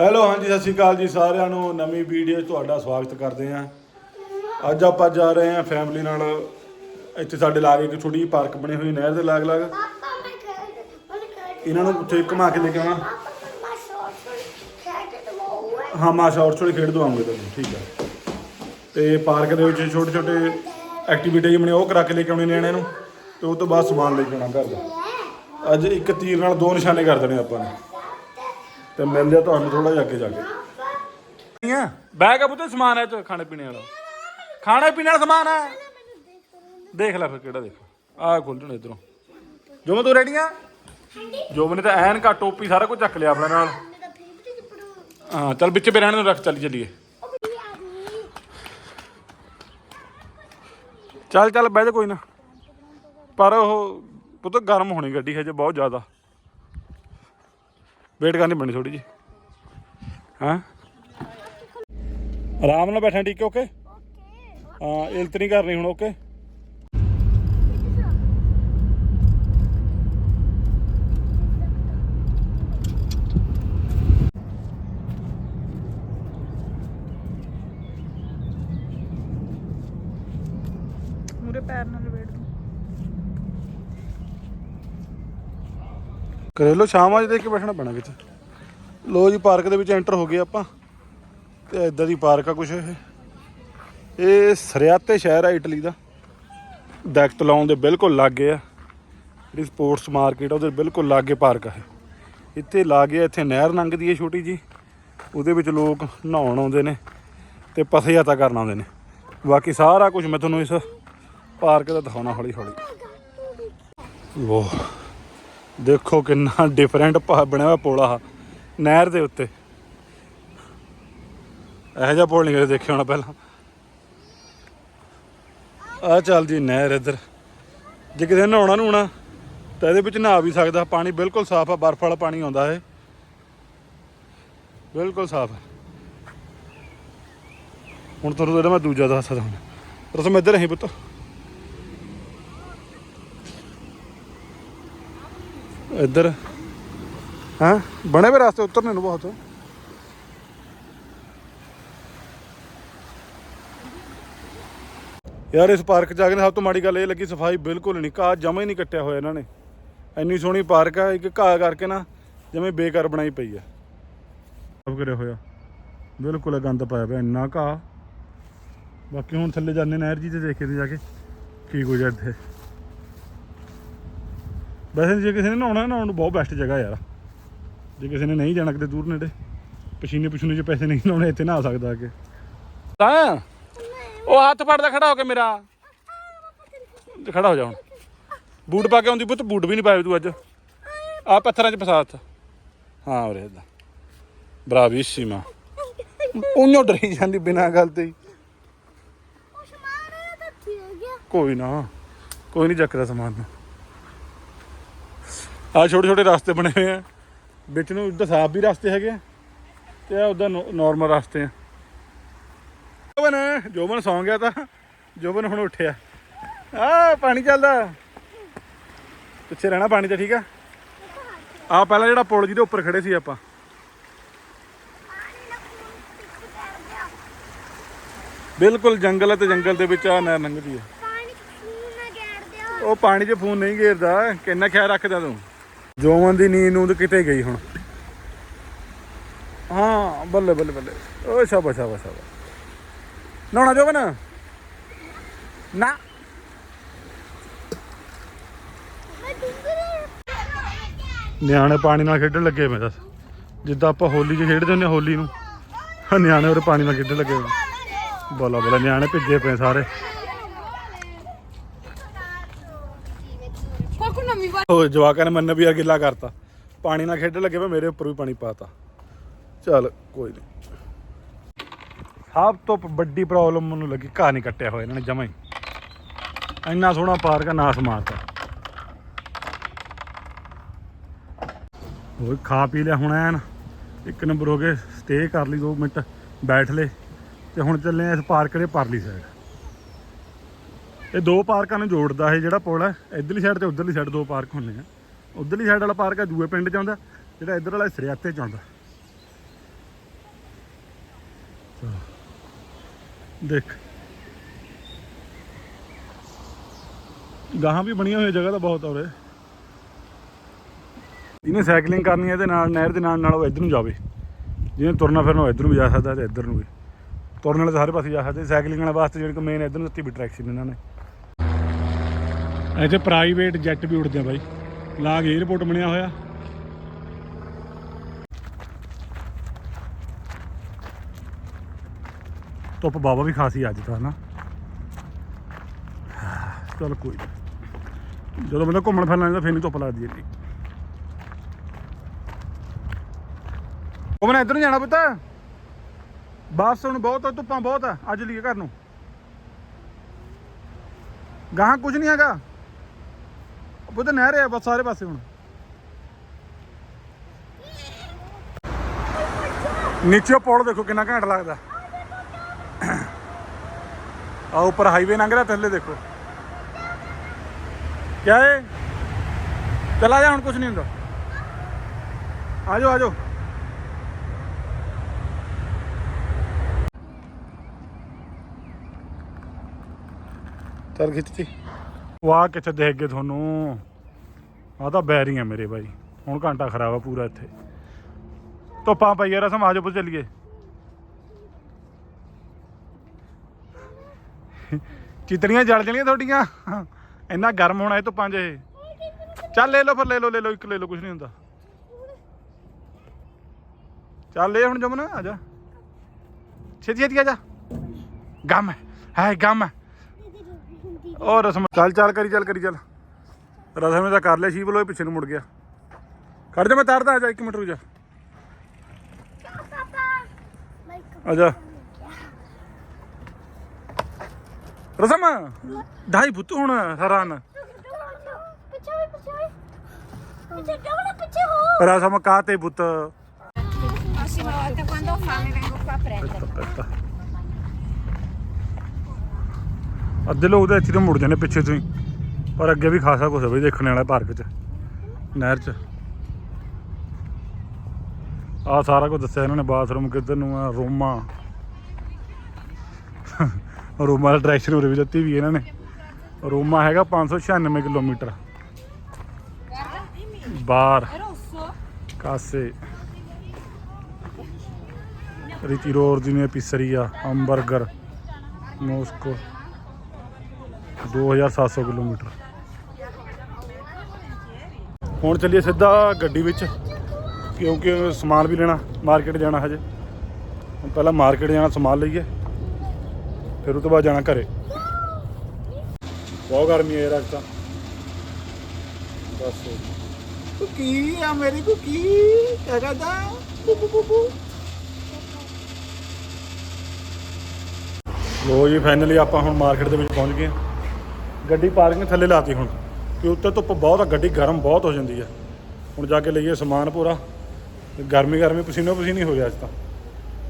Hello ਹਾਂਜੀ ਸਤਿ ਸ਼੍ਰੀ ਅਕਾਲ ਜੀ ਸਾਰਿਆਂ ਨੂੰ। ਨਵੀਂ ਵੀਡੀਓ 'ਚ ਤੁਹਾਡਾ ਸਵਾਗਤ ਕਰਦੇ ਹਾਂ। ਅੱਜ ਆਪਾਂ ਜਾ ਰਹੇ ਹਾਂ ਫੈਮਿਲੀ ਨਾਲ। ਇੱਥੇ ਸਾਡੇ ਲਾਗੇ ਇੱਕ ਛੋਟੀ ਜਿਹੀ ਪਾਰਕ ਬਣੀ ਹੋਈ ਨਹਿਰ ਦੇ ਲਾਗ ਲਾਗ ਇਹਨਾਂ ਨੂੰ ਉੱਥੇ ਘੁਮਾ ਕੇ ਲੈ ਕੇ ਉਹ ਹੈ ਮਾ ਸ਼ਾਰਟ ਛੋੜੀ ਖੇਡ ਦਵਾਂਗੇ ਤੁਹਾਨੂੰ ਠੀਕ ਹੈ। ਤੇ ਪਾਰਕ ਦੇ ਵਿੱਚ ਛੋਟੇ ਛੋਟੇ ਐਕਟੀਵਿਟੀ ਬਣੇ ਉਹ ਕਰਾ ਕੇ ਲੈ ਕੇ ਆਉਣੇ ਨਿਆਣਿਆਂ ਨੂੰ। ਤੇ ਉਹ ਤੋਂ ਬਾਅਦ ਸਮਾਨ ਲੈ ਕੇ ਆਉਣਾ ਘਰ ਦਾ। ਅੱਜ ਇੱਕ ਤੀਰ ਨਾਲ ਦੋ ਨਿਸ਼ਾਨੇ ਕਰ ਦੇਣੇ ਆਪਾਂ ਨੇ। ਤੇ ਮਿਲਦੇ ਆ ਤੁਹਾਨੂੰ ਥੋੜਾ ਜਿਹਾ ਅੱਗੇ ਜਾ ਕੇ। ਬੈਗ ਆ ਪੁੱਤੇ, ਸਮਾਨ ਹੈ ਚ ਖਾਣੇ ਪੀਣੇ ਵਾਲਾ। ਖਾਣੇ ਪੀਣੇ ਵਾਲਾ ਸਮਾਨ ਹੈ। ਦੇਖ ਲੈ ਫਿਰ ਕਿਹੜਾ ਦੇਖੋ। ਆਹ ਖੋਲਣ ਇਧਰੋਂ। ਜੋ ਤੂੰ ਰੈਡੀ ਜੋ ਨੇ ਤਾਂ ਐਨ ਕਾ ਟੋਪੀ ਸਾਰਾ ਕੁਝ ਚੱਕ ਲਿਆ ਆਪਣੇ ਨਾਲ। ਹਾਂ, ਚੱਲ ਵਿੱਚ ਪੇ ਰਹਿਣ ਨੂੰ ਰੱਖ, ਚੱਲੀ ਚੱਲੀਏ। ਚੱਲ ਚੱਲ, ਬਹਿ ਜਾ ਕੋਈ ਨਾ। ਪਰ ਉਹ ਪੁੱਤ ਗਰਮ ਹੋਣੀ ਗੱਡੀ ਹਜੇ ਬਹੁਤ ਜ਼ਿਆਦਾ। ਵੇਟ ਕਰਨੀ ਪੈਣੀ ਥੋੜੀ ਜੀ ਹਾਂ? ਆਰਾਮ ਨਾਲ ਬੈਠਾ ਠੀਕ ਓਕੇ? ਹਾਂ ਇਲਤ ਨਹੀਂ ਕਰਨੀ ਹੁਣ ਓਕੇ ਮੂਰੇ ਪੈਰ ਨਾਲ ਲਪੇਟ ਦੂੰ ਕਰੇਲੋ ਸ਼ਾਮਾਂ 'ਚ ਦੇਖ ਕੇ ਬੈਠਣਾ ਪੈਣਾ ਕਿਤੇ ਲੋ ਜੀ ਪਾਰਕ ਦੇ ਵਿੱਚ ਐਂਟਰ ਹੋ ਗਏ ਆਪਾਂ। ਤੇ ਇਦਾਂ ਦੀ ਪਾਰਕ ਆ ਕੁਛ ਇਹ। ਇਹ ਸਰਿਆਤੇ ਸ਼ਹਿਰ ਆ ਇਟਲੀ ਦਾ। ਦੈਕਤ ਲਾਉਣ ਦੇ ਬਿਲਕੁਲ ਲਾਗੇ ਆ। ਜਿਹੜੀ ਸਪੋਰਟਸ ਮਾਰਕੀਟ ਆ, ਉਹਦੇ ਬਿਲਕੁਲ ਲਾਗੇ ਪਾਰਕ ਆ ਇਹ। ਇੱਥੇ ਲਾਗੇ ਇੱਥੇ ਨਹਿਰ ਲੰਘਦੀ ਹੈ ਛੋਟੀ ਜੀ ਉਹਦੇ ਵਿੱਚ ਲੋਕ ਨਹਾਉਣ ਆਉਂਦੇ ਨੇ ਤੇ ਪਥੇ ਯਾਤਾ ਕਰਨ ਆਉਂਦੇ ਨੇ। ਬਾਕੀ ਸਾਰਾ ਕੁਝ ਮੈਂ ਤੁਹਾਨੂੰ ਇਸ ਪਾਰਕ ਦਾ ਦਿਖਾਉਣਾ ਹੌਲੀ ਹੌਲੀ ਵਾਹ ਦੇਖੋ ਕਿੰਨਾ ਡਿਫਰੈਂਟ ਬਣਿਆ ਹੋਇਆ ਪੁਲ ਆ ਨਹਿਰ ਦੇ ਉੱਤੇ। ਇਹੋ ਜਿਹਾ ਪੁਲ ਨਹੀਂ ਕਦੇ ਦੇਖਿਆ ਹੋਣਾ ਪਹਿਲਾਂ। ਆ ਚੱਲਦੀ ਨਹਿਰ ਇੱਧਰ। ਜੇ ਕਿਸੇ ਨੇ ਨਹਾਉਣਾ ਨੂਣਾ ਤਾਂ ਇਹਦੇ ਵਿੱਚ ਨਹਾ ਵੀ ਸਕਦਾ, ਪਾਣੀ ਬਿਲਕੁਲ ਸਾਫ਼ ਆ, ਬਰਫ਼ ਵਾਲਾ ਪਾਣੀ ਆਉਂਦਾ ਇਹ। ਬਿਲਕੁਲ ਸਾਫ਼ ਹੈ ਹੁਣ ਤੁਹਾਨੂੰ ਜਿਹੜਾ ਮੈਂ ਦੂਜਾ ਦੱਸਦਾ ਹੁਣ। ਰਸਮ ਇੱਧਰ ਹੀ ਪੁੱਤ। ਇੱਧਰ। ਹਾਂ? ਬਣੇ ਵੇ ਰਸਤੇ, ਉਤਰਨੇ ਨੂੰ ਬਹੁਤ। ਯਾਰ, ਇਸ ਪਾਰਕ ਚ ਆ ਕੇ ਸਭ ਤੋਂ ਮਾੜੀ ਗੱਲ ਇਹ ਲੱਗੀ, ਸਫ਼ਾਈ ਬਿਲਕੁਲ ਨਹੀਂ, ਘਾਹ ਜਮਾ ਹੀ ਨਹੀਂ ਕੱਟਿਆ ਹੋਇਆ ਇਹਨਾਂ ਨੇ। ਇੰਨੀ ਸੋਹਣੀ ਪਾਰਕ ਆ, ਇੱਕ ਘਾਹ ਕਰਕੇ ਨਾ ਜਿਵੇਂ ਬੇਕਾਰ ਬਣਾਈ ਪਈ ਆ। ਸਭ ਕਰਿਆ ਹੋਇਆ। ਬਿਲਕੁਲ ਗੰਦ ਪਾਇਆ ਪਿਆ, ਇੰਨਾ ਘਾਹ। ਬਾਕੀ ਹੁਣ ਥੱਲੇ ਜਾਂਦੇ ਨਹਿਰ ਜੀ ਤੇ ਦੇਖਦੇ ਜਾ ਕੇ, ਕੀ ਕੁਝ ਆ। ਇੱਥੇ ਵੈਸੇ ਜੇ ਕਿਸੇ ਨੇ ਨਹਾਉਣਾ ਨਹਾਉਣ ਨੂੰ ਬਹੁਤ ਬੈਸਟ ਜਗ੍ਹਾ ਯਾਰ। ਜੇ ਕਿਸੇ ਨੇ ਨਹੀਂ ਜਾਣਾ ਕਿਤੇ ਦੂਰ ਨੇੜੇ ਪਸੀਨੇ ਪਛੂਨੇ ਚ ਪੈਸੇ ਨਹੀਂ ਲਾਉਣੇ ਇੱਥੇ ਨਹਾ ਸਕਦਾ ਆ ਕੇ। ਤਾਂ ਉਹ ਹੱਥ ਫੜਦਾ ਖੜਾ ਹੋ ਕੇ ਮੇਰਾ। ਖੜਾ ਹੋ ਜਾ ਹੁਣ। ਬੂਟ ਪਾ ਕੇ ਆਉਂਦੀ ਪੁੱਤ ਬੂਟ ਵੀ ਨਹੀਂ ਪਾਏ ਤੂੰ ਅੱਜ। ਆ ਪੱਥਰਾਂ 'ਚ ਫਸਾ ਹੱਥ। ਹਾਂ ਉਰੇ ਇਦਾਂ। ਬਰਾਵੀਸੀਮਾ ਉਹਨੋਂ ਡਰੀ ਜਾਂਦੀ ਬਿਨਾਂ ਗੱਲ ਤੇ ਹੀ। ਕੋਈ ਨਾ ਕੋਈ ਨਹੀਂ ਚੱਕਦਾ ਸਮਾਨ। ਨੂੰ ਆ ਛੋਟੇ ਛੋਟੇ ਰਸਤੇ ਬਣੇ ਹੋਏ ਆ। ਵਿੱਚ ਨੂੰ ਉੱਧਰ ਸਾਫ਼ ਵੀ ਰਸਤੇ ਹੈਗੇ ਤੇ ਆ ਉਧਰ ਨਾਰਮਲ ਰਸਤੇ ਆ। ਜੋਬਨ ਜੋਬਨ ਸੌਂ ਗਿਆ ਤਾਂ ਜੋਬਨ ਹੁਣ ਉੱਠਿਆ। ਆ ਪਾਣੀ ਚੱਲਦਾ। ਪਿੱਛੇ ਰਹਿਣਾ ਪਾਣੀ ਤੇ ਠੀਕ ਆ। ਆ ਪਹਿਲਾਂ ਜਿਹੜਾ ਪੁਲ ਜਿਹਦੇ ਉੱਪਰ ਖੜੇ ਸੀ ਆਪਾਂ। ਬਿਲਕੁਲ ਜੰਗਲ ਹੈ ਤੇ ਜੰਗਲ ਦੇ ਵਿੱਚ ਆ ਨਹਿਰ ਲੰਘਦੀ ਹੈ ਉਹ ਪਾਣੀ 'ਚ ਫੋਨ ਨਹੀਂ ਘੇਰਦਾ ਕਿੰਨਾ ਖਿਆਲ ਰੱਖਦਾ ਤੂੰ? ਜੋਵਨ ਦੀ ਨੀਂਦ ਨੂੰ ਕਿਤੇ ਗਈ ਹੁਣ? ਹਾਂ, ਬੱਲੇ ਬੱਲੇ ਬੱਲੇ। ਓ ਸ਼ਾਬਾਸ਼ ਸ਼ਾਬਾਸ਼ ਸ਼ਾਬਾਸ਼। ਨਹਾਉਣਾ ਜੋਵਨ ਨਾ। ਨਿਆਣੇ ਪਾਣੀ ਨਾਲ ਖੇਡਣ ਲੱਗੇ ਮੈਂ ਦੱਸ। ਜਿੱਦਾਂ ਆਪਾਂ ਹੋਲੀ 'ਚ ਖੇਡਦੇ ਹੁੰਦੇ ਹਾਂ ਹੋਲੀ ਨੂੰ। ਨਿਆਣੇ ਉਹ ਪਾਣੀ ਨਾਲ ਖੇਡਣ ਲੱਗੇ ਹੋਏ ਬੋਲਾ ਬੋਲਾ, ਨਿਆਣੇ ਭਿੱਜੇ ਪਏ ਸਾਰੇ ਕੋਕੂ ਨਵੀਂ ਵਾਰ ਉਹ ਜਵਾਕਾਂ ਨੇ ਮੰਨ ਵੀ ਆ ਗਿੱਲਾ ਕਰਤਾ। ਪਾਣੀ ਨਾਲ ਖੇਡਣ ਲੱਗੇ ਪਏ, ਮੇਰੇ ਉੱਪਰ ਵੀ ਪਾਣੀ ਪਾਤਾ। ਚੱਲ, ਕੋਈ ਨਹੀਂ ਸਭ ਤੋਂ ਵੱਡੀ ਪ੍ਰੋਬਲਮ ਮੈਨੂੰ ਲੱਗੀ, ਘਾਹ ਨਹੀਂ ਕੱਟਿਆ ਹੋਇਆ ਇਹਨਾਂ ਨੇ ਜਮਾ ਹੀ। ਇੰਨਾ ਸੋਹਣਾ ਪਾਰਕ ਆ ਨਾਸ ਮਾਰਤਾ ਉਹ ਖਾ ਪੀ ਲਿਆ ਹੁਣ ਐਨ। ਇੱਕ ਨੰਬਰ ਹੋ ਗਏ ਸਟੇ ਕਰ ਲਈ 2 ਮਿੰਟ, ਬੈਠ ਲਏ ਤੇ ਹੁਣ ਚੱਲੇ ਆ ਇਸ ਪਾਰਕ ਦੇ ਪਰਲੀ ਸਾਈਡ ਇਹ ਦੋ ਪਾਰਕਾਂ ਨੂੰ ਜੋੜਦਾ ਇਹ ਜਿਹੜਾ ਪੁਲ ਹੈ ਇਧਰਲੀ ਸਾਈਡ ਤੇ ਉਧਰਲੀ ਸਾਈਡ ਦੋ ਪਾਰਕ ਹੁੰਦੇ ਆ। ਉਧਰਲੀ ਸਾਈਡ ਵਾਲਾ ਪਾਰਕ ਆ, ਦੂਏ ਪਿੰਡ ਚ ਆਉਂਦਾ, ਜਿਹੜਾ ਇਧਰ ਵਾਲਾ ਸਰਿਆਤੇ ਚ ਆਉਂਦਾ। ਦੇਖ। ਗਾਹਾਂ ਵੀ ਬਣੀਆਂ ਹੋਈਆਂ ਜਗ੍ਹਾ ਤਾਂ ਬਹੁਤ ਔਰੇ ਇਹਨੇ ਸਾਈਕਲਿੰਗ ਕਰਨੀ ਹੈ ਇਹਦੇ ਨਾਲ ਨਹਿਰ ਦੇ ਨਾਲ ਨਾਲ ਉਹ ਇੱਧਰ ਨੂੰ ਜਾਵੇ। ਜਿਹਨੇ ਤੁਰਨਾ ਫਿਰਨਾ ਉਹ ਇੱਧਰ ਨੂੰ ਵੀ ਜਾ ਸਕਦਾ ਤੇ ਇੱਧਰ ਨੂੰ ਵੀ। ਤੁਰਨ ਵਾਲੇ ਸਾਰੇ ਪਾਸੇ ਜਾ ਸਕਦੇ। ਸਾਈਕਲਿੰਗ ਵਾਲੇ ਵਾਸਤੇ ਜਿਹੜੀ ਮੇਨ ਇੱਧਰ ਨੂੰ ਦਿੱਤੀ ਵੀ ਟਰੈਕਸ਼ਨ ਇਹਨਾਂ ਨੇ। ਇੱਥੇ ਪ੍ਰਾਈਵੇਟ ਜੈਟ ਵੀ ਉੜਦੇ ਆ ਬਾਈ। ਲਾਗ 에어ਪੋਰਟ ਬਣਿਆ ਹੋਇਆ। ਧੁੱਪ ਬਾਬਾ ਵੀ ਖਾਸੀ ਅੱਜ ਤਾਂ ਨਾ ਚਲ ਕੋਈ ਜਦੋਂ ਬੰਦਾ ਘੁੰਮਣ ਫਿਰਨ ਜਾਂਦਾ ਫਿਰ ਨਹੀਂ ਧੁੱਪ ਲੱਗਦੀ ਇੰਨੀ। ਉਹ ਮੈਂ ਇੱਧਰ ਨੂੰ ਜਾਣਾ ਪੁੱਤ। ਵਾਪਸ ਹੁਣ ਬਹੁਤ ਆ, ਧੁੱਪਾਂ ਬਹੁਤ ਆ ਅੱਜ ਲਈ ਘਰ ਨੂੰ। ਗਾਹਾਂ ਕੁਝ ਨਹੀਂ ਹੈਗਾ। ਉਹ ਪੁੱਤ ਨਹਿਰ ਹੈ, ਬਸ ਸਾਰੇ ਪਾਸੇ ਹੁਣ। ਨੀਚੇ ਪੁਲ ਦੇਖੋ ਕਿੰਨਾ ਘੈਂਟ ਲੱਗਦਾ। ਆ ਉੱਪਰ ਹਾਈਵੇ ਲੰਘ ਰਿਹਾ, ਥੱਲੇ ਦੇਖੋ। ਕਿਆ ਹੈ ਚਲਾ ਜਾ, ਹੁਣ ਕੁਝ ਨਹੀਂ ਹੁੰਦਾ। ਆ ਜਾਓ ਆ ਜਾਓ। ਚੱਲ ਖਿੱਚ ਵਾਹ ਕਿੱਥੇ ਦੇਖ ਗਏ ਤੁਹਾਨੂੰ? ਆ ਤਾਂ ਬੈਰੀ ਆ ਮੇਰੇ ਬਾਈ। ਹੁਣ ਘੰਟਾ ਖਰਾਬ ਆ ਪੂਰਾ ਇੱਥੇ। ਧੁੱਪਾਂ ਪਈਆ ਯਾਰ ਆ ਜਾਓ, ਪੁੱਤ ਚੱਲੀਏ। ਚਿਤੜੀਆਂ ਜਲ ਜਣੀਆਂ ਤੁਹਾਡੀਆਂ? ਇੰਨਾ ਗਰਮ ਹੋਣਾ ਇਹ ਧੁੱਪਾਂ 'ਚ ਇਹ। ਚੱਲ ਲੈ ਲਓ ਫਿਰ, ਲੈ ਲਓ ਲੈ ਲਓ, ਇੱਕ ਲੈ ਲਓ ਕੁਝ ਨਹੀਂ ਹੁੰਦਾ। ਚੱਲ ਲੈ ਹੁਣ ਜਮਨ, ਆ ਜਾ। ਛੇਤੀ ਛੇਤੀ ਆ ਜਾ। ਗਮ ਹੈ ਹੈ, ਗਮ ਹੈ। ਉਹ ਰਸਮ ਚੱਲ ਚੱਲ ਕਰੀ ਚੱਲ ਕਰੀ ਚੱਲ। ਰਸਮ ਤਾਂ ਕਰ ਲਿਆ ਸ਼ੀਪ ਲੋਏ ਪਿੱਛੇ ਨੂੰ ਮੁੜ ਗਿਆ। ਖੜ ਜਾ ਮੈਂ ਤਾਰਦਾ ਆ ਜਾ 1 ਮਿੰਟ ਰੁਕ ਜਾ। ਆ ਜਾ ਰਸਮ ਢਾਈ ਪੁੱਤ ਹੁਣ ਹੈਰਾਨ ਰਸਮ ਕਾਤੇ ਪੁੱਤ? prossima volta quando ho fame vengo qua a prendere ਅੱਧੇ ਲੋਕ ਤਾਂ ਇੱਥੇ ਤੋਂ ਮੁੜ ਜਾਂਦੇ ਪਿੱਛੇ ਤੋਂ ਹੀ। ਪਰ ਅੱਗੇ ਵੀ ਖਾਸਾ ਕੁਛ ਹੈ ਬਈ ਦੇਖਣ ਵਾਲਾ ਪਾਰਕ 'ਚ, ਨਹਿਰ 'ਚ। ਆ ਸਾਰਾ ਕੁਝ ਦੱਸਿਆ ਇਹਨਾਂ ਨੇ, ਬਾਥਰੂਮ ਕਿੱਧਰ ਨੂੰ ਆ, ਰੋਮਾ। ਰੂਮਾਂ ਦਾ ਡਾਇਰੈਕਸ਼ਨ ਉਰੇ ਵੀ ਦਿੱਤੀ ਵੀ ਇਹਨਾਂ ਨੇ। ਰੋਮਾ ਹੈਗਾ 596 ਕਿਲੋਮੀਟਰ। ਬਾਹਰ। ਕਾਸੇ। ritiro ordine pizzeria hamburger Moscow. 2700 kilometre. ਹੁਣ ਚੱਲੀਏ ਸਿੱਧਾ ਗੱਡੀ ਵਿੱਚ ਕਿਉਂਕਿ ਸਮਾਨ ਵੀ ਲੈਣਾ ਮਾਰਕੀਟ ਜਾਣਾ ਹਜੇ। ਹੁਣ ਪਹਿਲਾਂ ਮਾਰਕੀਟ ਜਾਣਾ ਸਮਾਨ ਲਈਏ ਫਿਰ ਉਹ ਤੋਂ ਬਾਅਦ ਜਾਣਾ ਘਰੇ। ਬਹੁਤ ਗਰਮੀ ਹੈ ਯਾਰ ਅੱਜ ਤਾਂ। ਬਸ ਕੁਕੀ ਆ ਮੇਰੀ ਕੁਕੀ ਬੂ ਬੂ ਬੂ ਲੋ ਜੀ ਫਾਈਨਲੀ ਆਪਾਂ ਹੁਣ ਮਾਰਕੀਟ ਦੇ ਵਿੱਚ ਪਹੁੰਚ ਗਏ ਹਾਂ। ਗੱਡੀ ਪਾਰਕਿੰਗ ਥੱਲੇ ਲਾਤੀ ਹੁਣ ਕਿ ਉੱਤੇ ਧੁੱਪ ਬਹੁਤ ਆ ਗੱਡੀ ਗਰਮ ਬਹੁਤ ਹੋ ਜਾਂਦੀ ਆ। ਹੁਣ ਜਾ ਕੇ ਲਈਏ ਸਮਾਨ ਪੂਰਾ ਗਰਮੀ ਗਰਮੀ ਪਸੀਨੋ ਪਸੀਨੀ ਹੋ ਗਿਆ ਅੱਜ ਤਾਂ।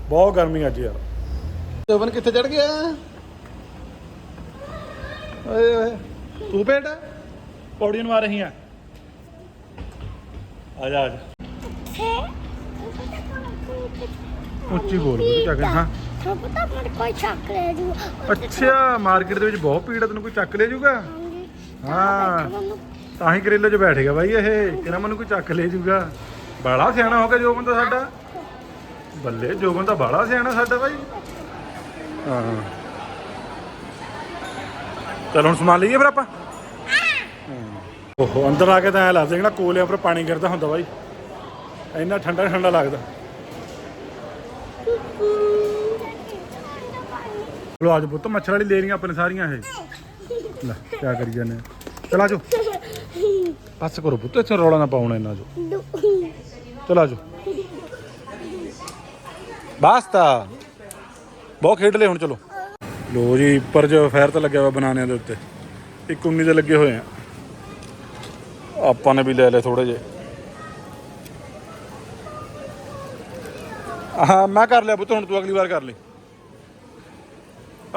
ਬਹੁਤ ਗਰਮੀ ਅੱਜ ਯਾਰ। ਜਵਨ ਕਿੱਥੇ ਚੜ ਗਿਆ? ਓਏ ਓਏ ਤੂੰ ਬੇਟਾ ਪੌੜੀਆਂ ਨੂੰ ਆ ਰਹੀ ਆ। ਆ ਜਾ ਆ ਜਾ। ਉੱਚੀ ਬੋਲ ਬੋਲ ਕੀ ਹਾਂ। ਅੱਛਾ ਮਾਰਕੀਟ ਦੇ ਵਿੱਚ ਬਹੁਤ ਭੀੜ ਤੈਨੂੰ ਕੋਈ ਚੱਕ ਲੈ ਜੂਗਾ? ਹਾਂ। ਤਾਂ ਹੀ ਕਰੇਲੇ 'ਚ ਬੈਠ ਬਾਈ ਇਹ ਕਿਹਨਾਂ ਮੈਨੂੰ ਕੋਈ ਚੱਕ ਲੈ ਜੂਗਾ। ਬਾਲਾ ਸਿਆਣਾ ਹੋ ਗਿਆ ਜੋ ਬੰਦਾ ਸਾਡਾ। ਬੱਲੇ ਜੋ ਬੰਦਾ ਬਾਲਾ ਸਿਆਣਾ ਸਾਡਾ ਬਾਈ। ਹਾਂ। ਚਲ ਹੁਣ ਸਮਾਨ ਲਈਏ ਫਿਰ ਆਪਾਂ। ਓਹੋ ਅੰਦਰ ਆ ਕੇ ਤਾਂ ਐ ਲੱਗਦਾ ਜਿਹੜਾ ਕੋਲਿਆਂ ਉੱਪਰ ਪਾਣੀ ਗਿਰਦਾ ਹੁੰਦਾ ਬਾਈ। ਇੰਨਾ ਠੰਡਾ ਠੰਡਾ ਲੱਗਦਾ। ਲੋ ਅੱਜ ਪੁੱਤ, ਮੱਛਰ ਵਾਲੀ ਲੈ ਰਹੀਆਂ ਆਪਣੇ ਸਾਰੀਆਂ ਇਹ। ਲੈ ਕੀ ਕਰੀ ਜਾਂਦੇ ਚਲ ਆਜੋ। ਬਸ ਕਰੋ ਪੁੱਤ, ਇੱਥੇ ਰੌਲਾ ਨਾ ਪਾਉਣਾ ਇਹਨਾਂ ਜੋ। ਚਲ ਆਜੋ। ਬਾਸਤਾ ਬਹੁਤ ਖੇਡ ਲਏ ਹੁਣ, ਚਲੋ। ਲੋ ਜੀ, ਉੱਪਰ ਜੋ ਫਾਇਰ ਤਾਂ ਲੱਗਿਆ ਹੋਇਆ ਬਨਾਨਿਆਂ ਦੇ ਉੱਤੇ। ਇੱਕ 19 ਦੇ ਲੱਗੇ ਹੋਏ ਆ। ਆਪਾਂ ਨੇ ਵੀ ਲੈ ਲਏ ਥੋੜੇ ਜੇ ਹਾਂ, ਮੈਂ ਕਰ ਲਿਆ ਪੁੱਤ, ਹੁਣ ਤੂੰ ਅਗਲੀ ਵਾਰ ਕਰ ਲਈ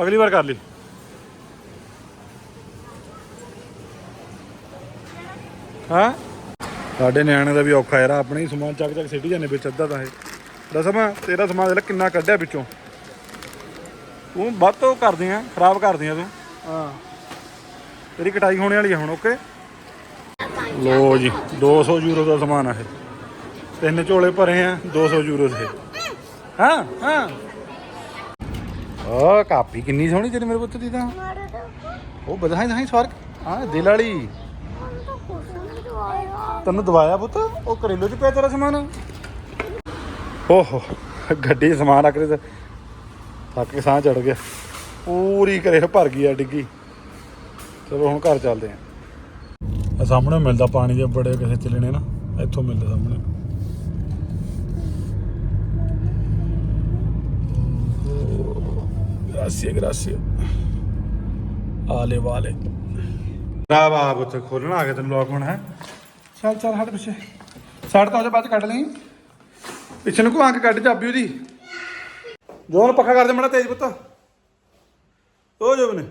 ਅਗਲੀ ਵਾਰ ਕਰ ਲਈ। ਹਾਂ? ਸਾਡੇ ਨਿਆਣੇ ਦਾ ਵੀ ਔਖਾ ਯਾਰ ਆਪਣੇ ਹੀ ਸਮਾਨ ਚੱਕ ਚੱਕ ਸਿੱਟੀ ਜਾਂਦੇ ਵਿੱਚ ਅੱਧਾ ਤਾਂ ਇਹ। ਦਸਮਾ ਤੇਰਾ ਸਮਾਨ ਲੈ ਕਿੰਨਾ ਕੱਢਿਆ ਵਿੱਚੋਂ। ਤੂੰ ਵੱਧ ਤੋਂ ਕਰਦੀ ਆ ਖਰਾਬ ਕਰਦੀ ਆ ਤੂੰ। ਹਾਂ। ਤੇਰੀ ਕਟਾਈ ਹੋਣੇ ਵਾਲੀ ਆ ਹੁਣ ਓਕੇ? ਲੋ ਜੀ 200 ਯੂਰੋ ਦਾ ਸਮਾਨ ਆ ਇਹ। ਤਿੰਨ ਝੋਲੇ ਭਰੇ ਆ 200 ਯੂਰੋ ਦੇ। ਹਾਂ? ਹਾਂ। ਓ ਕਾਪੀ ਕਿੰਨੀ ਸੋਹਣੀ ਤੇਰੀ ਮੇਰੇ ਪੁੱਤ ਦੀ ਤਾਂ। ਉਹ ਬਧਾਈ ਧਾਈ ਸਵਾਰ। ਹਾਂ ਦਿਲ ਵਾਲੀ। ਤੈਨੂੰ ਦਵਾਇਆ ਪੁੱਤ ਉਹ ਕਰੇਲੋ ਚ ਪਿਆ ਤੇਰਾ ਸਮਾਨ। ਓਹੋ ਗੱਡੀ ਸਮਾਨ ਰੱਖ ਤੇ। ਥੱਕ ਕੇ ਸਾਹ ਚੜ ਗਿਆ। ਪੂਰੀ ਕਰੇ ਭਰ ਗਈ ਆ ਡਿੱਗੀ। ਚਲੋ ਹੁਣ ਘਰ ਚੱਲਦੇ ਆਂ। ਆ ਸਾਹਮਣੇ ਮਿਲਦਾ ਪਾਣੀ ਦੇ ਬੜੇ ਕਿਸੇ ਚਲੇ ਨੇ ਨਾ। ਇੱਥੋਂ ਮਿਲਦਾ ਸਾਹਮਣੇ। ਗ੍ਰਾਸੀਆ ਗ੍ਰਾਸੀਆ ਆਲੇ ਵਾਲੇ। ਰਾ ਬਾਬ ਉੱਥੇ ਖੋਲਣਾ ਆ ਗਿਆ ਤੈਨੂੰ ਲੋਕ ਹੁਣ ਹੈ। ਚੱਲ ਚੱਲ ਹਟ ਪਿੱਛੇ। ਸਾਈਡ ਤੋਂ ਆ ਜਾ ਬਾਅਦ 'ਚ ਕੱਢ ਲਈ। ਪਿੱਛੇ ਨੂੰ ਕੇ ਕੱਢ ਚਾਬੀ ਉਹਦੀ। ਜੋਨ ਪੱਖਾ ਕਰ ਦੇ ਮੜਾ ਤੇਜ਼ ਪੁੱਤ। ਉਹ ਜੋਬਨ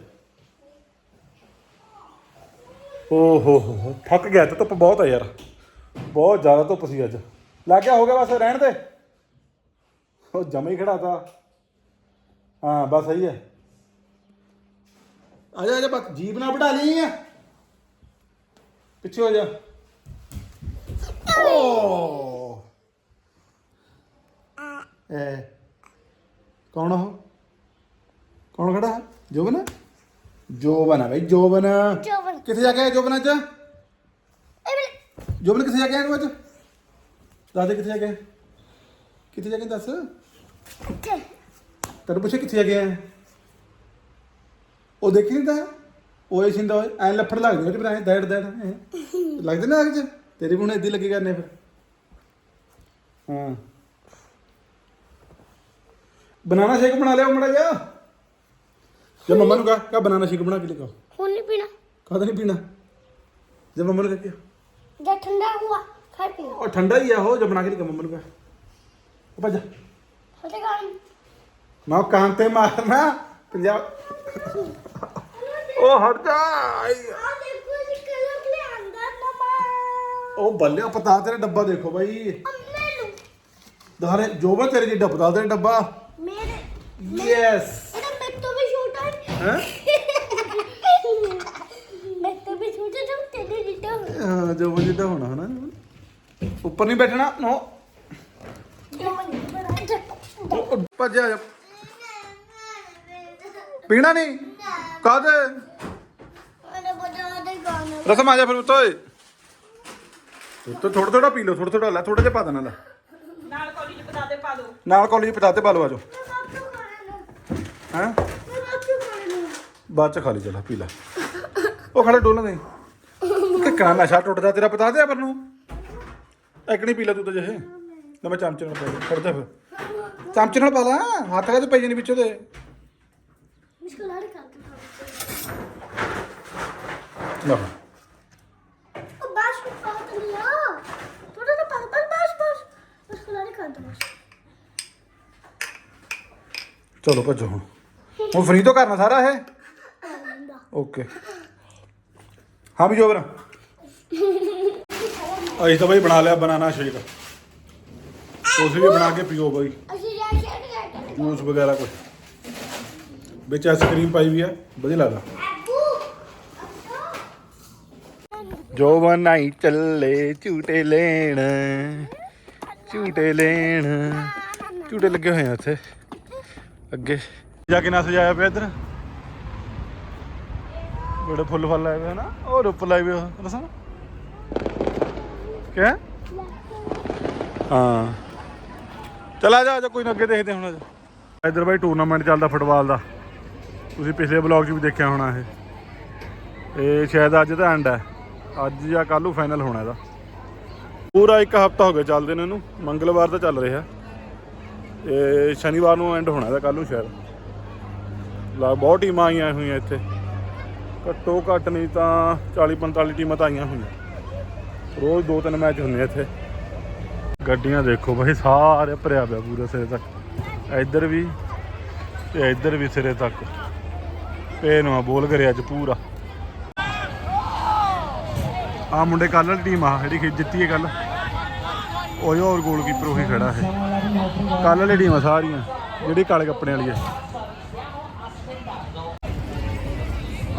ਓ ਹੋ ਹੋ ਹੋ, ਥੱਕ ਗਿਆ ਤੇ ਧੁੱਪ ਬਹੁਤ ਆ ਯਾਰ। ਬਹੁਤ ਜ਼ਿਆਦਾ ਧੁੱਪ ਸੀ ਅੱਜ। ਲੱਗ ਗਿਆ ਹੋ ਗਿਆ ਬਸ ਰਹਿਣ ਦੇ। ਉਹ ਜਮਾ ਹੀ ਖੜਾ ਤਾ। ਹਾਂ ਬਸ ਸਹੀ ਹੈ। ਆ ਜਾ ਆ ਜਾ ਬਸ ਜੀਬ ਨਾ ਵਢਾ ਲਈ ਆ। ਪਿੱਛੇ ਹੋ ਜਾ। ਓ ਐ। ਕੌਣ ਹੋ ਕੌਣ ਖੜਾ? ਹੈ ਜੋਬਨ? ਜੋਬਨ ਹੈ ਬਈ ਜੋਬਨ। ਜੋਬਨ। ਕਿੱਥੇ ਜਾ ਕੇ ਆਇਆ ਜੋਬਨ ਅੱਜ? ਜੋਬਨ ਕਿੱਥੇ ਜਾ ਕੇ ਆਇਆ ਤੂੰ ਅੱਜ? ਦੱਸ ਦੇ ਕਿੱਥੇ ਜਾ ਕੇ ਆਇਆ? ਕਿੱਥੇ ਜਾ ਕੇ ਦੱਸ? ਇੱਥੇ। ਤੈਨੂੰ ਪੁੱਛਿਆ ਕਿੱਥੇ ਜਾ ਕੇ ਆਇਆ ਉਹ ਦੇਖੀ ਨਹੀਂ ਤਾਂ? ਓਏ ਸਿੰਦਾ ਓਏ ਐ ਲੱਫੜ ਲੱਗਦੇ ਉਹ ਬਣਾਏ ਦੈੜ ਦੈੜ ਐਂ। ਲੱਗਦੇ ਨਾ ਚ? ਤੇਰੀ ਵੀ ਹੁਣ ਲੱਗੀ ਕਰਨੇ ਫਿਰ। ਹਾਂ। ਬਨਾਨਾ ਸ਼ੇਕ ਬਣਾ ਲਿਆ ਮੜਾ ਜਾ ਜੇ ਮੰਮਾ ਨੂੰ ਕਹ ਕਹ ਬਨਾਨਾ ਸ਼ੇਕ ਬਣਾ ਕੇ ਲਿਆ ਹੁਣ ਨਹੀਂ ਪੀਣਾ। ਕਾਹਦਾ ਨਹੀਂ ਪੀਣਾ? ਜੇ ਮੰਮਾ ਨੂੰ ਕਹ ਜਦ ਠੰਡਾ ਹੁਆ ਫਿਰ ਪੀਣਾ ਉਹ ਠੰਡਾ ਹੀ ਆ ਉਹ ਜੇ ਬਣਾ ਕੇ ਲਿਆ ਮੰਮਾ ਨੂੰ ਕਹ। ਉਹ ਭੱਜ ਫਤੇ ਗਾਣ ਮੈਂ ਕਾਂ ਤੇ ਮਾਰਨਾ ਪੰਜਾਬ ਉਹ ਹਟ ਜਾ। ਆਈ। ਜੀ ਉਹ ਬੱਲਿਆ ਪਤਾ ਤੇਰਾ ਡੱਬਾ ਦੇਖੋ ਬਾਈ। ਨੂੰ ਦਹਾਰੇ ਜੋਬਾ ਤੇਰੇ ਜੀ ਡੱਬਾ ਤੇਰਾ ਡੱਬਾ। ਮੇਰੇ ਯੈਸ ਵੀ ਹੈ? ਹੈ ਮੇਰੇ ਤੋਂ ਵੀ ਛੋਟਾ ਜੋ ਤੇਰੇ ਜਿੱਡਾ ਹੋਣਾ ਹਨਾ? ਉੱਪਰ ਨਹੀਂ ਬੈਠਣਾ ਨੋ। ਭੱਜ ਜਾ। ਪੀਣਾ ਨਹੀਂ? ਕਾਹਦੇ? ਉਹਨੇ ਬੜਾ ਦੇ ਗਾਣਾ ਰਸਮ ਆ ਜਾ ਫਿਰ ਉੱਤੋਂ ਓਏ। ਉੱਤੋਂ ਥੋੜਾ ਥੋੜਾ ਪੀ ਲਓ ਥੋੜਾ ਥੋੜਾ ਲੈ ਥੋੜਾ ਜਿਹਾ ਪਾ ਦੇਣਾ ਲੈ। ਨਾਲ ਕੌਲੀ ਚ ਪਤਾ ਦੇ ਪਾ ਦੋ। ਨਾਲ ਕੌਲੀ ਪਤਾਤੇ ਪਾ ਲਓ ਆਜੋ ਨੂੰ ਹੈ? ਨੂੰ ਬਾਅਦ ਚ ਖਾ ਲਈ ਚਲਾ ਪੀ ਲੈ। ਉਹ ਖੜੇ ਡੋਲਣ ਦੇ। ਕਿੱਕਣਾ ਨਸ਼ਾ ਟੁੱਟਦਾ ਤੇਰਾ ਪਤਾ ਦੇ ਪਰ ਨੂੰ? ਐਕਣੀ ਪੀ ਲੈ ਤੂੰ ਤਾਂ ਜਿਹੇ। ਲੈ ਮੈਂ ਚਮਚੇ ਨਾਲ ਪਾ ਦੇ ਖੜ ਜਾ ਫਿਰ। ਚਮਚੇ ਨਾਲ ਪਾ ਲਾ ਹੱਥ ਕਾ ਤੇ ਪਈ ਜਾਣੀ ਵਿੱਚੋਂ ਦੇ ਮੁਸ਼ਕਿਲ ਆ ਰਹੀ ਕਰ ਲੈ ਉਹ ਬਾਸ਼ ਨੂੰ ਪਾਤ ਨਹੀਂ ਆ ਥੋੜਾ ਜਿਹਾ ਪਾਤ ਬਸ ਬਸ ਬਸ ਮੁਸ਼ਕਿਲ ਆ ਰਹੀ ਕਰ ਦੋ ਬਸ ਚਲੋ ਭੱਜੋ ਹੁਣ ਹੁਣ ਫ੍ਰੀ ਤੋਂ ਕਰਨਾ ਸਾਰਾ ਇਹ ਆਂਦਾ ਓਕੇ ਹਾਂ ਵੀ ਜੋਬਰ ਅਸੀਂ ਤਾਂ ਬਈ ਬਣਾ ਲਿਆ ਬਨਾਨਾ ਸ਼ੇਕ ਤੁਸੀਂ ਵੀ ਬਣਾ ਕੇ ਪੀਓ ਬਈ ਅਸੀਂ ਜਾ ਸ਼ੇਅਰ ਕਰਦੇ ਜੂਸ ਵਗੈਰਾ ਕੁਝ ਵਿੱਚ ਆਈਸਕ੍ਰੀਮ ਪਾਈ ਵੀ ਆ ਵਧੀਆ ਲੱਗਦਾ ਜੋ ਬਣਾਈ ਚੱਲੇ ਝੂਟੇ ਲੈਣ ਝੂਟੇ ਲੈਣ। ਝੂਟੇ ਲੱਗੇ ਹੋਏ ਆ ਉੱਥੇ। ਅੱਗੇ। ਜਾ ਕੇ ਨਾ ਸਜਾਇਆ ਪਿਆ ਇੱਧਰ। ਬੜੇ ਫੁੱਲ ਫਲ ਲਾਏ ਹੋਏ ਨਾ। ਉਹ ਰੁੱਪ ਲਾਏ ਹੋਏ ਦੱਸਾਂ ਕਿਆ? ਹਾਂ। ਚਲ ਆ ਜਾ ਜਾ, ਕੋਈ ਨਾ ਅੱਗੇ ਦੇਖਦੇ ਹੁਣ ਇੱਧਰ ਬਾਈ ਟੂਰਨਾਮੈਂਟ ਚੱਲਦਾ ਫੁੱਟਬਾਲ ਦਾ। ਤੁਸੀਂ ਪਿਛਲੇ ਬਲੌਗ 'ਚ ਵੀ ਦੇਖਿਆ ਹੋਣਾ ਇਹ। ਇਹ ਸ਼ਾਇਦ ਅੱਜ ਦਾ ਐਂਡ ਹੈ ਅੱਜ ਜਾਂ ਕੱਲ੍ਹ ਨੂੰ ਫਾਈਨਲ ਹੋਣਾ ਇਹਦਾ। ਪੂਰਾ ਇੱਕ ਹਫਤਾ ਹੋ ਗਿਆ ਚੱਲਦੇ ਨੇ ਇਹਨੂੰ। ਮੰਗਲਵਾਰ ਤਾਂ ਚੱਲ ਰਿਹਾ। ਤੇ ਸ਼ਨੀਵਾਰ ਨੂੰ ਐਂਡ ਹੋਣਾ ਇਹਦਾ ਕੱਲ੍ਹ ਨੂੰ ਸ਼ਾਇਦ। ਲਾ ਬਹੁਤ ਟੀਮਾਂ ਆਈਆਂ ਹੋਈਆਂ ਇੱਥੇ। ਘੱਟੋ ਘੱਟ ਨਹੀਂ ਤਾਂ 40 45 ਟੀਮਾਂ ਤਾਂ ਆਈਆਂ ਹੋਈਆਂ। ਰੋਜ਼ ਦੋ ਤਿੰਨ ਮੈਚ ਹੁੰਦੇ ਇੱਥੇ। ਗੱਡੀਆਂ ਦੇਖੋ ਬਾਈ, ਸਾਰੇ ਭਰਿਆ ਪਿਆ ਪੂਰਾ ਸਿਰੇ ਤੱਕ। ਇੱਧਰ ਵੀ ਤੇ ਇੱਧਰ ਵੀ ਸਿਰੇ ਤੱਕ। ਇਹ ਆ ਬੋਲ ਕਰਿਆ ਅੱਜ ਪੂਰਾ। ਆ ਮੁੰਡੇ ਕੱਲ ਵਾਲੀ ਟੀਮ ਆ, ਜਿਹੜੀ ਜਿੱਤੀ ਹੈ ਕੱਲ ਉਹ ਹੋਰ ਗੋਲਕੀਪਰ ਉਹੀ ਖੜਾ ਹੈ। ਕੱਲ ਵਾਲੀ ਟੀਮ ਆ ਸਾਰੀਆਂ, ਜਿਹੜੀ ਕਾਲੇ ਕੱਪੜੇ ਵਾਲੀ ਹੈ।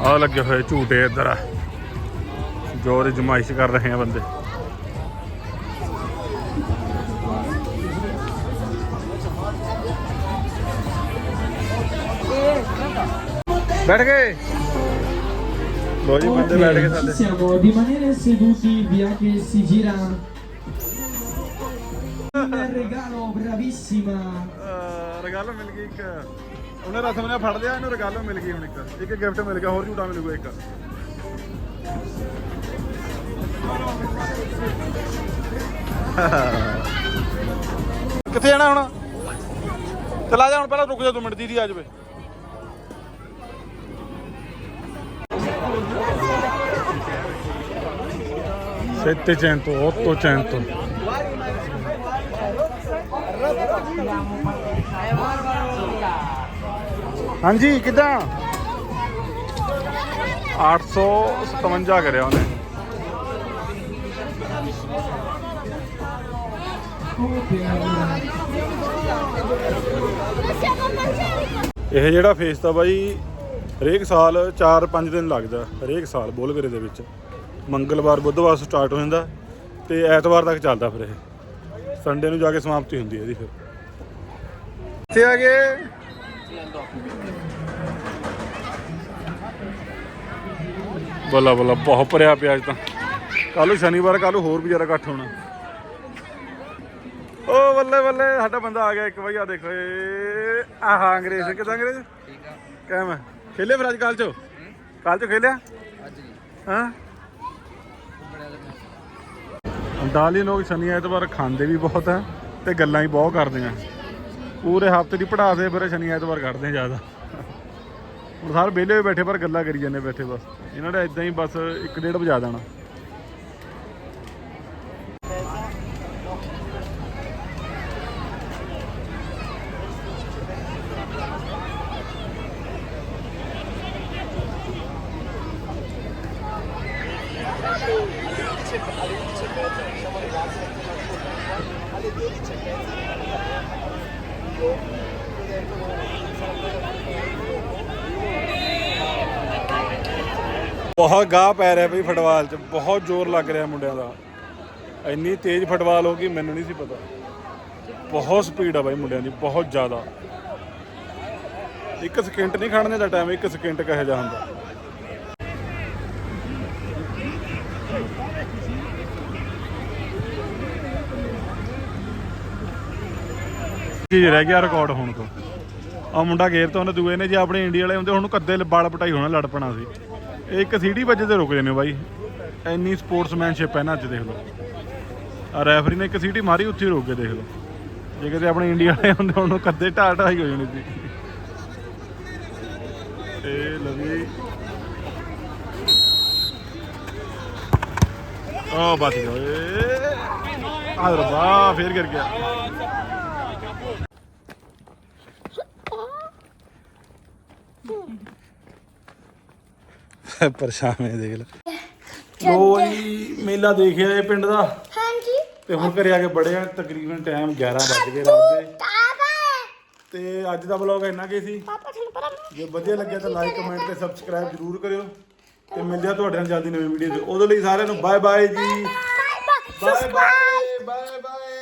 ਆ ਲੱਗੇ ਹੋਏ ਝੂਟੇ ਇੱਧਰ ਆ। ਜ਼ੋਰ ਜਮਾਇਸ਼ ਕਰ ਰਹੇ ਆ ਬੰਦੇ। ਬੈਠ ਗਏ। ਲੋ ਜੀ ਬੰਦੇ ਬੈਠ ਗਏ Ok, ਸਾਡੇ ci siamo, rimanere seduti via che si gira. Un regalo bravissima. ਰਗਾਲੋ ਮਿਲ ਗਈ ਇੱਕ। ਉਹਨੇ ਰਸਮ ਨੇ ਫੜ ਲਿਆ ਇਹਨੂੰ ਰਗਾਲੋ ਮਿਲ ਗਈ ਹੁਣ ਇੱਕ। ਇੱਕ ਗਿਫਟ ਮਿਲ ਗਿਆ ਹੋਰ ਝੂਟਾ ਮਿਲੂਗਾ ਇੱਕ। ਕਿੱਥੇ ਜਾਣਾ ਹੁਣ? ਚਲਾ ਜਾ ਹੁਣ ਪਹਿਲਾਂ ਰੁਕ ਜਾ 2 ਮਿੰਟ ਦੀਦੀ ਆ ਜਾਵੇ। 700, 800. ਹਾਂਜੀ ਕਿਦਾਂ 857 ਕਰਿਆ ਉਹਨੇ ਇਹ ਜਿਹੜਾ ਫੇਸ ਤਾਂ ਬਾਈ ਹਰੇਕ ਸਾਲ 4-5 ਦਿਨ ਲੱਗਦਾ ਹਰੇਕ ਸਾਲ ਬੋਲਗਰੇ ਦੇ ਵਿੱਚ। ਮੰਗਲਵਾਰ ਬੁੱਧਵਾਰ ਸਟਾਰਟ ਹੋ ਜਾਂਦਾ ਤੇ ਐਤਵਾਰ ਤੱਕ ਚੱਲਦਾ ਫਿਰ ਇਹ। ਸੰਡੇ ਨੂੰ ਜਾ ਕੇ ਸਮਾਪਤੀ ਹੁੰਦੀ ਹੈ ਇਹਦੀ ਫਿਰ। ਇੱਥੇ ਆ ਗਏ। ਬੱਲਾ ਬੱਲਾ ਬਹੁਤ ਭਰਿਆ ਪਿਆ ਅੱਜ ਤਾਂ। ਕੱਲ ਨੂੰ ਸ਼ਨੀਵਾਰ ਕੱਲ ਨੂੰ ਹੋਰ ਵੀ ਜ਼ਿਆਦਾ ਇਕੱਠ ਹੋਣਾ। ਓ ਬੱਲੇ ਬੱਲੇ ਸਾਡਾ ਬੰਦਾ ਆ ਗਿਆ ਇੱਕ ਵਾਰੀ ਆ ਦੇਖੋ ਏ ਆਹ ਅੰਗਰੇਜ਼ ਕਿਦਾਂ ਅੰਗਰੇਜ਼? ਠੀਕ ਆ। ਕਿਵੇਂ ਖੇਲੇ ਫਿਰ ਅੱਜ ਕੱਲ ਚ? ਕੱਲ ਚ ਖੇਲਿਆ? ਅੱਜ ਹਾਂ। ਦਾਲੀ ਲੋਕ ਸ਼ਨੀ ਐਤਵਾਰ ਖਾਂਦੇ ਵੀ ਬਹੁਤ ਆ ਤੇ ਗੱਲਾਂ ਹੀ ਬਹੁਤ ਕਰਦੇ ਆ ਪੂਰੇ ਹਫ਼ਤੇ ਦੀ ਪੜਾਸੇ ਫਿਰ ਸ਼ਨੀ ਐਤਵਾਰ ਕੱਢਦੇ ਜ਼ਿਆਦਾ। ਹੁਣ ਸਾਰੇ ਵਿਹਲੇ ਹੋਏ ਬੈਠੇ ਪਰ ਗੱਲਾਂ ਕਰੀ ਜਾਂਦੇ ਬੈਠੇ ਬਸ। ਇਹਨਾਂ ਨੇ ਇਦਾਂ ਹੀ ਬਸ 1:30 ਵਜਾ ਦੇਣਾ। ਬਹੁਤ ਗਾਹ ਪੈ ਰਿਹਾ ਬਈ ਫੁੱਟਬਾਲ 'ਚ, ਬਹੁਤ ਜ਼ੋਰ ਲੱਗ ਰਿਹਾ ਮੁੰਡਿਆਂ ਦਾ। ਇੰਨੀ ਤੇਜ਼ ਫੁੱਟਬਾਲ ਹੋ ਗਈ, ਮੈਨੂੰ ਨਹੀਂ ਸੀ ਪਤਾ। ਬਹੁਤ ਸਪੀਡ ਆ ਬਾਈ ਮੁੰਡਿਆਂ ਦੀ, ਬਹੁਤ ਜ਼ਿਆਦਾ। ਇੱਕ ਸਕਿੰਟ ਨਹੀਂ ਖੜਨੇ ਦਾ ਟਾਈਮ ਇੱਕ ਸਕਿੰਟ ਕਹੇ ਜਾ ਹੁੰਦਾ। ਚੀਜ਼ ਰਹਿ ਗਿਆ ਰਿਕਾਰਡ ਹੋਣ ਤੋਂ। ਆ ਮੁੰਡਾ ਗੇਰ ਤੋਂ ਉਹਨੇ ਦੂਏ ਨੇ, ਜੇ ਆਪਣੇ ਇੰਡੀਆ ਵਾਲੇ ਹੁੰਦੇ ਹੁਣ ਕੱਦੇ ਬਾਲ ਪਟਾਈ ਹੋਣਾ, ਲੜ ਪਣਾ ਸੀ। ਇੱਕ ਸੀਟੀ ਵੱਜੇ ਤੇ ਰੁਕ ਜਾਂਦੇ ਬਾਈ। ਇੰਨੀ ਸਪੋਰਟਸਮੈਨਸ਼ਿਪ ਹੈ ਨਾ ਅੱਜ ਦੇਖ ਲਓ। ਆ ਰੈਫਰੀ ਨੇ ਇੱਕ ਸੀਟੀ ਮਾਰੀ, ਉੱਥੇ ਰੁਕ ਕੇ ਦੇਖ ਲਓ। ਜੇ ਕਿਤੇ ਆਪਣੇ ਇੰਡੀਆ ਵਾਲੇ ਹੁੰਦੇ ਉਹਨੂੰ ਕੱਦੇ ਢਾਹ ਢਾਈ ਹੋ ਜਾਣੀ ਸੀ। ਇਹ ਲਵੀ ਓ ਬਚ ਓਏ। ਆ ਰੱਬਾ ਫੇਰ ਗਿਰ ਗਿਆ। ਪਰੇਸ਼ਾਨ ਹੈ ਦੇਖ ਲੈ। ਲੋ ਜੀ ਮੇਲਾ ਦੇਖਿਆ ਇਹ ਪਿੰਡ ਦਾ। ਹਾਂਜੀ। ਤੇ ਹੁਣ ਘਰੇ ਆ ਕੇ ਬੜੇ ਆ ਤਕਰੀਬਨ ਟਾਈਮ 11 ਵੱਜ ਗਏ ਰਾਤ ਦੇ। ਤੇ ਅੱਜ ਦਾ ਵਲੌਗ ਇੰਨਾ ਕੀ ਸੀ? ਪਾਪਾ ਤੁਹਾਨੂੰ ਪਤਾ ਜੇ ਵਧੀਆ ਲੱਗਿਆ ਤਾਂ ਲਾਈਕ ਕਮੈਂਟ ਤੇ ਸਬਸਕ੍ਰਾਈਬ ਜ਼ਰੂਰ ਕਰਿਓ। ਤੇ ਮਿਲਦੇ ਆ ਤੁਹਾਡੇ ਨਾਲ ਜਲਦੀ ਨਵੀਂ ਵੀਡੀਓ ਤੇ। ਉਦੋਂ ਲਈ ਸਾਰਿਆਂ ਨੂੰ bye bye ji bye bye bye bye